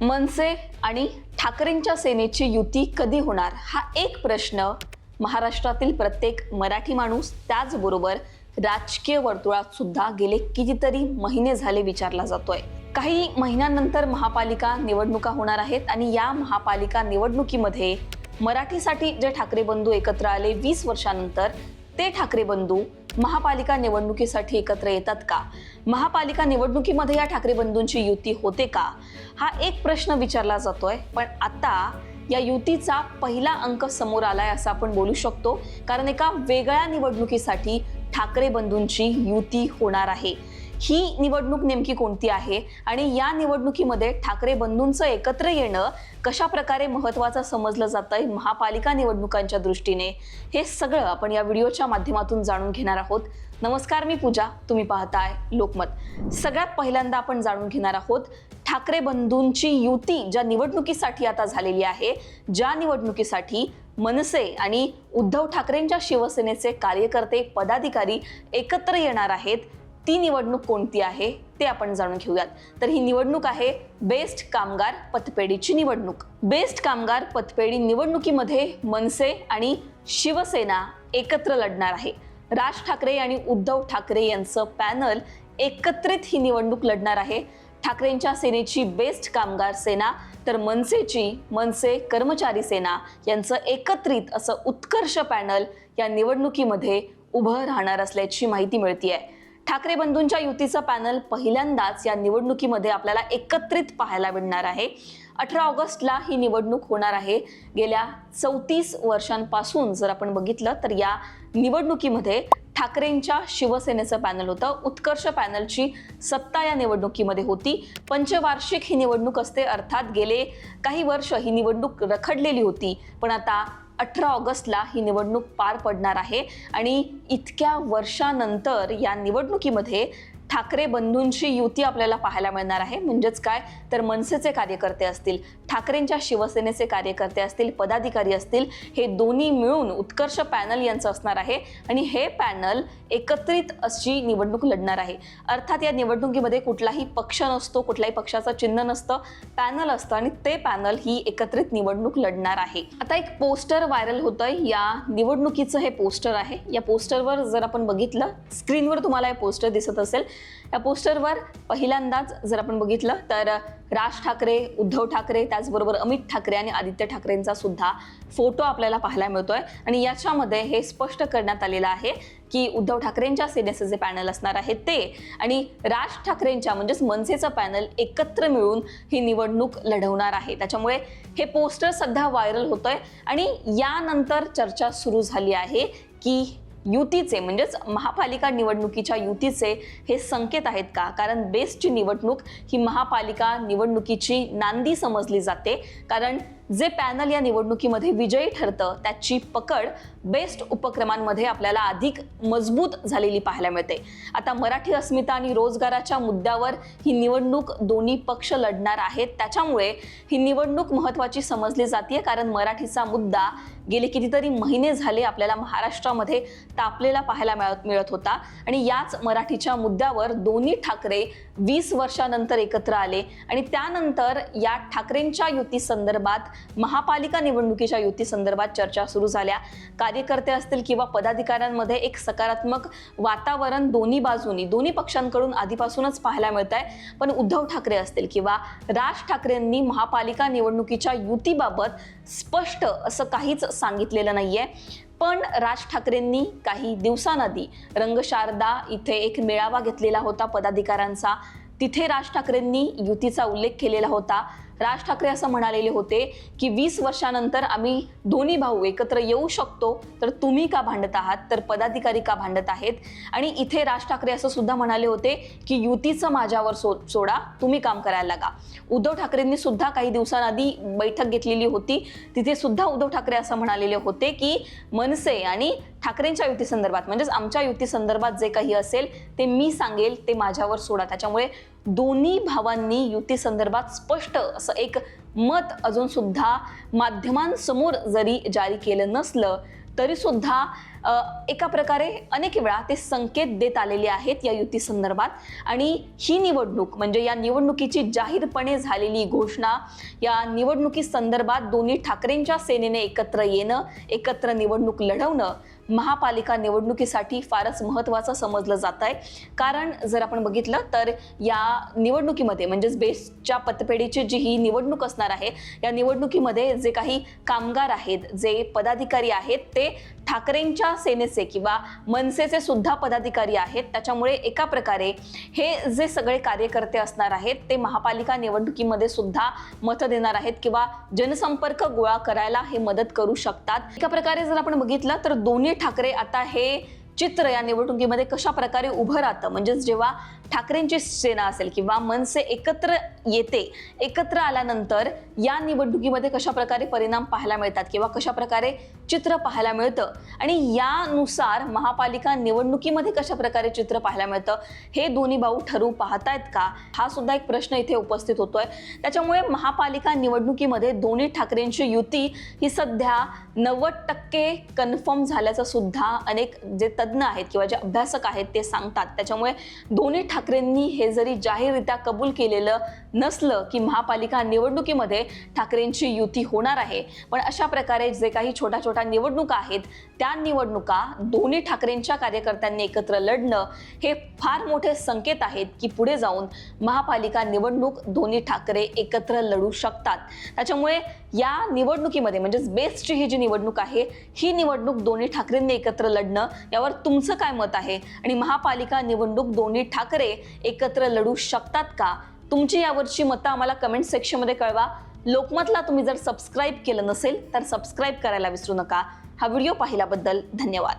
मनसे आणि ठाकरेंच्या सेनेची युती कधी होणार? हा एक प्रश्न महाराष्ट्रातील प्रत्येक मराठी माणूस त्याचबरोबर राजकीय वर्तुळात सुद्धा गेले कितीतरी महिने झाले विचारला जातोय. काही महिन्यानंतर महापालिका निवडणुका होणार आहेत आणि या महापालिका निवडणुकीमध्ये मराठीसाठी जे ठाकरे बंधू एकत्र आले वीस वर्षानंतर ते ठाकरे बंधू महापालिका निवडणुकीसाठी एकत्र येतात का? महापालिका निवडणुकीमध्ये या ठाकरे बंधूंची युती होते का? हा एक प्रश्न विचारला जातोय. पण आता या युतीचा पहिला अंक समोर आलाय असं आपण बोलू शकतो. कारण एका वेगळ्या निवडणुकीसाठी ठाकरे बंधूंची युती होणार आहे. ही निवडणूक नेमकी कोणती आहे? आणि या निवडणुकीमध्ये ठाकरे बंधूंचं एकत्र येणं कशा प्रकारे महत्वाचं समजलं जातंय? महापालिका निवडणुकांच्या दृष्टीने हे सगळं आपण या व्हिडिओच्या माध्यमातून जाणून घेणार आहोत. नमस्कार मी पूजा. तुम्ही पाहताय लोकमत. सगळ्यात पहिल्यांदा आपण जाणून घेणार आहोत ठाकरे बंधूंची युती ज्या निवडणुकीसाठी आता झालेली आहे ज्या निवडणुकीसाठी मनसे आणि उद्धव ठाकरेंच्या शिवसेनेचे कार्यकर्ते पदाधिकारी एकत्र येणार आहेत. ती निवडणूक कोणती आहे ते आपण जाणून घेऊयात. तर ही निवडणूक आहे बेस्ट कामगार पतपेढीची निवडणूक. बेस्ट कामगार पतपेढी निवडणुकीमध्ये मनसे आणि शिवसेना एकत्र लढणार आहे. राज ठाकरे आणि उद्धव ठाकरे यांचं पॅनल एकत्रित ही निवडणूक लढणार आहे. ठाकरेंच्या सेनेची बेस्ट कामगार सेना तर मनसेची मनसे कर्मचारी सेना यांचं एकत्रित असं उत्कर्ष पॅनल या निवडणुकीमध्ये उभं राहणार असल्याची माहिती मिळते आहे ठाकरे बंधूंच्या युतीचं पॅनल पहिल्यांदाच या निवडणुकीमध्ये आपल्याला एकत्रित पाहायला मिळणार आहे. अठरा ऑगस्टला ही निवडणूक होणार आहे. गेल्या चौतीस वर्षांपासून जर आपण बघितलं तर या निवडणुकीमध्ये ठाकरेंच्या शिवसेनेचं पॅनल होतं. उत्कर्ष पॅनलची सत्ता या निवडणुकीमध्ये होती. पंचवार्षिक ही निवडणूक असते. अर्थात गेले काही वर्ष ही निवडणूक रखडलेली होती. पण आता अठरा ऑगस्टला ही निवडणूक पार पडणार आहे. आणि इतक्या वर्षानंतर या निवडणुकीमध्ये ठाकरे बंधूंची युती आपल्याला पाहायला मिळणार आहे. म्हणजेच काय? तर मनसेचे कार्यकर्ते असतील ठाकरेंच्या शिवसेनेचे कार्यकर्ते असतील पदाधिकारी असतील हे दोन्ही मिळून उत्कर्ष पॅनल यांचं असणार आहे. आणि हे पॅनल एकत्रित अशी निवडणूक लढणार आहे. अर्थात या निवडणुकीमध्ये कुठलाही पक्ष नसतो कुठल्याही पक्षाचं चिन्ह नसतं. पॅनल असतं आणि ते पॅनल ही एकत्रित निवडणूक लढणार आहे. आता एक पोस्टर व्हायरल होतंय. या निवडणुकीचं हे पोस्टर आहे. या पोस्टरवर जर आपण बघितलं स्क्रीनवर तुम्हाला हे पोस्टर दिसत असेल. या पोस्टरवर पहिल्यांदाच जर आपण बघितलं तर राज ठाकरे उद्धव ठाकरे त्याचबरोबर अमित ठाकरे आणि आदित्य ठाकरेंचा सुद्धा फोटो आपल्याला पाहायला मिळतोय. आणि याच्यामध्ये हे स्पष्ट करण्यात आलेलं आहे की उद्धव ठाकरेंच्या सेनेचं जे पॅनल असणार आहे ते आणि राज ठाकरेंच्या म्हणजेच मनसेचं पॅनल एकत्र मिळून ही निवडणूक लढवणार आहे. त्याच्यामुळे हे पोस्टर सध्या व्हायरल होतंय. आणि यानंतर चर्चा सुरू झाली आहे की युतीचे म्हणजेच महापालिका निवडणुकीच्या युतीचे हे संकेत आहेत का? कारण बेस्टची निवडणूक ही महापालिका निवडणुकीची नांदी समजली जाते. कारण जे पॅनल या निवडणुकीमध्ये विजयी ठरतं त्याची पकड बेस्ट उपक्रमांमध्ये आपल्याला अधिक मजबूत झालेली पाहायला मिळते. आता मराठी अस्मिता आणि रोजगाराच्या मुद्द्यावर ही निवडणूक दोन्ही पक्ष लढणार आहेत. त्याच्यामुळे ही निवडणूक महत्त्वाची समजली जाते कारण मराठीचा मुद्दा गेले कितीतरी महिने झाले आपल्याला महाराष्ट्रामध्ये तापलेला पाहायला मिळत मिळत होता. आणि याच मराठीच्या मुद्द्यावर दोन्ही ठाकरे वीस वर्षानंतर एकत्र आले. आणि त्यानंतर या ठाकरेंच्या युती संदर्भात महापालिका निवडणुकीच्या युती संदर्भात चर्चा सुरू झाल्या. कार्यकर्ते असतील किंवा पदाधिकाऱ्यांमध्ये एक सकारात्मक वातावरण दोन्ही बाजूनी दोन्ही पक्षांकडून आधीपासूनच पाहायला मिळत आहे पण उद्धव ठाकरे असतील किंवा राज ठाकरेंनी महापालिका निवडणुकीच्या युतीबाबत स्पष्ट असं काहीच सांगितलेलं नाहीये. पण राज ठाकरेंनी काही दिवसांआधी रंगशारदा इथे एक मेळावा घेतलेला होता पदाधिकाऱ्यांचा. तिथे राज ठाकरेंनी युतीचा उल्लेख केलेला होता. राज ठाकरे असं म्हणालेले होते की वीस वर्षानंतर आम्ही दोन्ही भाऊ एकत्र येऊ शकतो तर तुम्ही का भांडत आहात? तर पदाधिकारी का भांडत आहेत? आणि इथे राज ठाकरे असं सुद्धा म्हणाले होते की युतीचं माझ्यावर सो सोडा तुम्ही काम करायला लागा. उद्धव ठाकरेंनी सुद्धा काही दिवसांआधी बैठक घेतलेली होती. तिथे सुद्धा उद्धव ठाकरे असं म्हणालेले होते की मनसे आणि ठाकरेंच्या युती संदर्भात म्हणजेच आमच्या युती संदर्भात जे काही असेल ते मी सांगेल ते माझ्यावर सोडा. त्याच्यामुळे दोन्ही भावांनी युती संदर्भात स्पष्ट असं एक मत अजून सुद्धा माध्यमांसमोर जरी जारी केलं नसलं तरी सुद्धा एका प्रकारे अनेक वेळा ते संकेत देत आलेले आहेत या युती संदर्भात. आणि ही निवडणूक म्हणजे या निवडणुकीची जाहीरपणे झालेली घोषणा या निवडणुकी संदर्भात दोन्ही ठाकरेंच्या सेनेने एकत्र येणं एकत्र निवडणूक लढवणं महापालिका निवडणुकीसाठी फारच महत्त्वाचं समजलं जात आहे. कारण जर आपण बघितलं तर या निवडणुकीमध्ये म्हणजेच बेस्टच्या पतपेढीची जी ही निवडणूक असणार आहे या निवडणुकीमध्ये जे काही कामगार आहेत जे पदाधिकारी आहेत ते ठाकरेंच्या सेनेचे किंवा मनसेचे सुद्धा पदाधिकारी आहेत. त्याच्यामुळे एका प्रकारे हे जे सगळे कार्यकर्ते असणार आहेत ते महापालिका निवडणुकीमध्ये सुद्धा मतं देणार आहेत किंवा जनसंपर्क गोळा करायला हे मदत करू शकतात. एका प्रकारे जर आपण बघितलं तर दोन्ही ठाकरे आता हे चित्र या निवडणुकीमध्ये कशा प्रकारे उभं राहतं? म्हणजेच जेव्हा ठाकरेंची सेना असेल किंवा मनसे एकत्र येते एकत्र आल्यानंतर या निवडणुकीमध्ये कशा प्रकारे परिणाम पाहायला मिळतात किंवा कशा प्रकारे चित्र पाहायला मिळतं? आणि यानुसार महापालिका निवडणुकीमध्ये कशा प्रकारे चित्र पाहायला मिळतं? हे दोन्ही भाऊ ठरवू पाहतायत का? हा सुद्धा एक प्रश्न इथे उपस्थित होतोय. त्याच्यामुळे महापालिका निवडणुकीमध्ये दोन्ही ठाकरेंची युती ही सध्या नव्वद टक्के कन्फर्म झाल्याचं सुद्धा अनेक जे तज्ज्ञ आहेत किंवा जे अभ्यासक आहेत ते सांगतात. त्याच्यामुळे दोन्ही ठाकरेंनी हे जरी जाहीररित्या कबूल केलेलं नसलं की महापालिका निवडणुकीमध्ये ठाकरेंची युती होणार आहे. पण अशा प्रकारे जे काही छोट्या छोट्या निवडणुका आहेत त्या निवडणुका दोन्ही ठाकरेंच्या कार्यकर्त्यांनी एकत्र लढणं हे फार मोठे संकेत आहेत की पुढे जाऊन महापालिका निवडणूक दोन्ही ठाकरे एकत्र लढू शकतात. त्याच्यामुळे या निवडणुकीमध्ये म्हणजेच बेस्टची ही जी निवडणूक आहे ही निवडणूक दोन्ही ठाकरेंनी एकत्र लढणं यावर तुमचं काय मत आहे? आणि महापालिका निवडणूक दोन्ही ठाकरे एकत्र लढू शकतात का? तुमची यावरची मतं आम्हाला कमेंट सेक्शनमध्ये कळवा. लोकमतला तुम्ही जर सबस्क्राईब केलं नसेल तर सबस्क्राईब करायला विसरू नका. हा व्हिडिओ पाहिल्याबद्दल धन्यवाद.